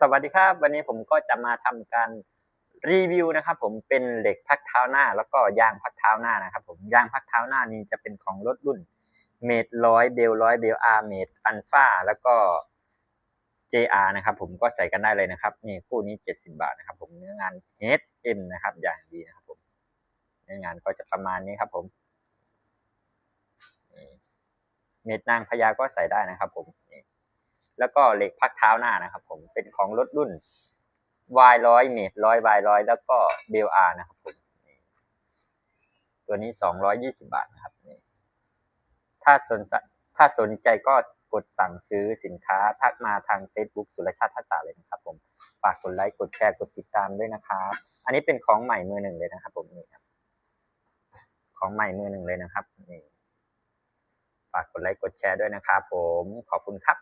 สวัสดีครับ วันนี้ผมก็จะมาทำการรีวิวนะครับ ผมเป็นเหล็กพักเท้าหน้า แล้วก็ยางพักเท้าหน้านะครับ ผมยางพักเท้าหน้านี้จะเป็นของรถรุ่นเมดร้อยเบลร้อยเบลอาร์เมดอันฟาแล้วก็ JR นะครับ ผมก็ใส่กันได้เลยนะครับนี่คู่นี้ 70 บาทนะครับ ผมเนื้องาน HM นะครับ อย่างดีนะครับ ผมเนื้องานก็จะประมาณนี้ครับ ผมเม็ดนางพญาก็ใส่ได้นะครับ ผม แล้วก็เหล็กพักเท้าหน้านะครับ ผมเป็นของรถรุ่น Y ร้อยเมตรร้อย Y ร้อยแล้วก็เบลอานะครับผมตัวนี้สองร้อยยี่สิบาทนะครับนี่ถ้าสนใจถ้าสนใจก็กดสั่งซื้อสินค้าทักมาทาง Facebook สุรชาติทัศาเลยนะครับ ผมฝากกดไลค์กดแชร์กดติดตามด้วยนะครับอันนี้เป็นของใหม่มือหนึ่งเลยนะครับ ผมนี่ครับของใหม่มือหนึ่งเลยนะครับนี่ฝากกดไลค์กดแชร์ด้วยนะครับ ผมขอบคุณครับ